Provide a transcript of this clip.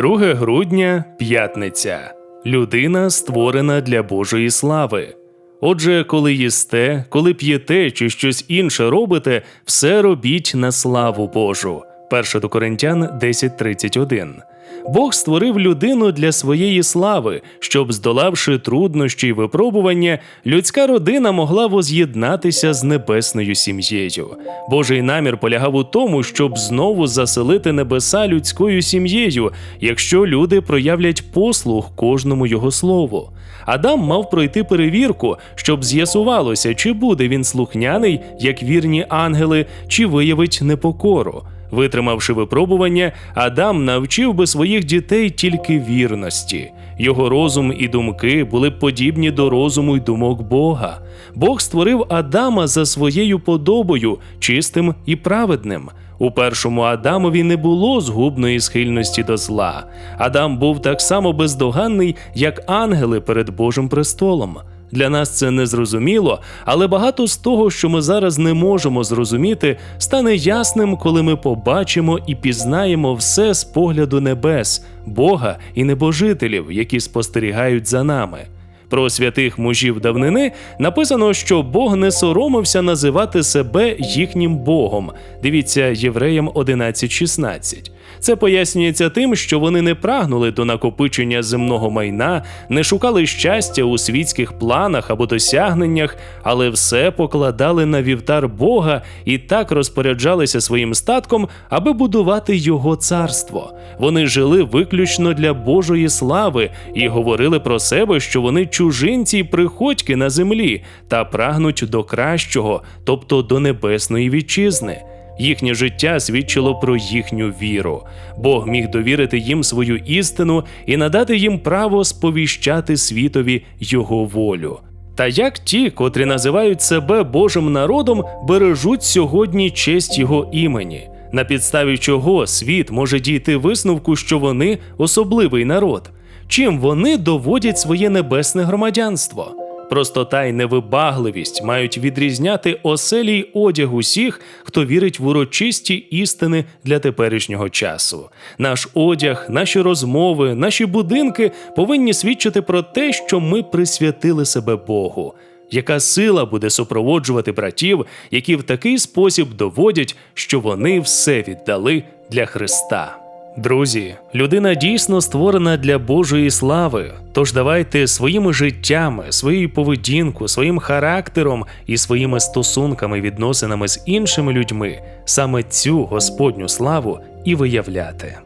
2 грудня п'ятниця. Людина створена для Божої слави. Отже, коли їсте, коли п'єте чи щось інше робите, все робіть на славу Божу. 1 до Коринтян 10.31. Бог створив людину для своєї слави, щоб, здолавши труднощі й випробування, людська родина могла воз'єднатися з небесною сім'єю. Божий намір полягав у тому, щоб знову заселити небеса людською сім'єю, якщо люди проявлять послуг кожному його слову. Адам мав пройти перевірку, щоб з'ясувалося, чи буде він слухняний, як вірні ангели, чи виявить непокору. Витримавши випробування, Адам навчив би своїх дітей тільки вірності. Його розум і думки були подібні до розуму й думок Бога. Бог створив Адама за своєю подобою, чистим і праведним. У першому Адамові не було згубної схильності до зла. Адам був так само бездоганний, як ангели перед Божим престолом. Для нас це незрозуміло, але багато з того, що ми зараз не можемо зрозуміти, стане ясним, коли ми побачимо і пізнаємо все з погляду небес, Бога і небожителів, які спостерігають за нами. Про святих мужів давнини написано, що Бог не соромився називати себе їхнім Богом. Дивіться Євреям 11.16. Це пояснюється тим, що вони не прагнули до накопичення земного майна, не шукали щастя у світських планах або досягненнях, але все покладали на вівтар Бога і так розпоряджалися своїм статком, аби будувати його царство. Вони жили виключно для Божої слави і говорили про себе, що вони чужинці й приходьки на землі та прагнуть до кращого, тобто до небесної вітчизни. Їхнє життя свідчило про їхню віру. Бог міг довірити їм свою істину і надати їм право сповіщати світові його волю. Та як ті, котрі називають себе Божим народом, бережуть сьогодні честь його імені, на підставі чого світ може дійти висновку, що вони особливий народ, чим вони доводять своє небесне громадянство. Простота й невибагливість мають відрізняти оселі й одяг усіх, хто вірить в урочисті істини для теперішнього часу. Наш одяг, наші розмови, наші будинки повинні свідчити про те, що ми присвятили себе Богу. Яка сила буде супроводжувати братів, які в такий спосіб доводять, що вони все віддали для Христа? Друзі, людина дійсно створена для Божої слави. Тож давайте своїми життями, своєю поведінкою, своїм характером і своїми стосунками, відносинами з іншими людьми саме цю Господню славу і виявляти.